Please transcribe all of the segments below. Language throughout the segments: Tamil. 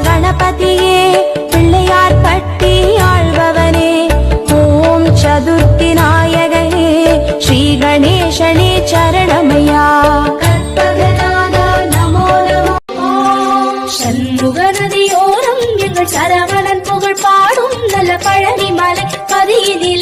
கணபதியே பிள்ளையார் பட்டி ஆழ்பவனே ஓம் சதுர்த்தி நாயகனே ஸ்ரீ கணேசனே சரணமையா. கற்பகநாதா எங்கள் சரவணன் புகழ் பாடும் நல்ல பழனி மலை பதியினிலே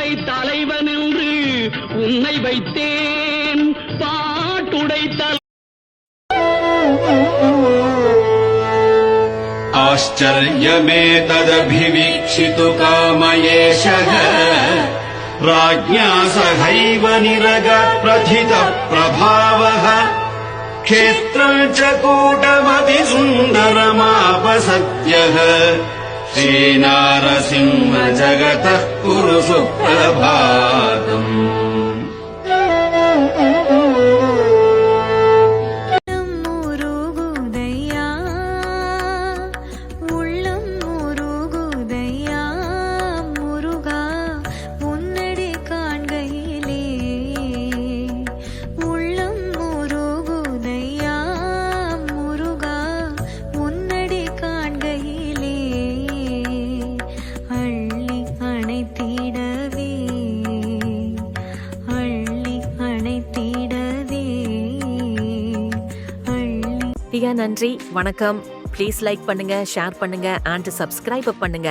பாட்டுடை தலைவன் என்று உன்னை வைத்தேன் பாட்டுடை தலை आश्चर्यमेतदभिवीक्षितु कामयेशः राज्ञा सहैव निरगप्रथितः प्रभावः क्षेत्रम् च कूटमतिसुन्दरमापसत्यः श्रीनारसिंह जगतः कुरु सुप्रभातम् மிக நன்றி. வணக்கம். ப்ளீஸ் லைக் பண்ணுங்க ஷேர் பண்ணுங்க அண்ட் சப்ஸ்கிரைப் பண்ணுங்க.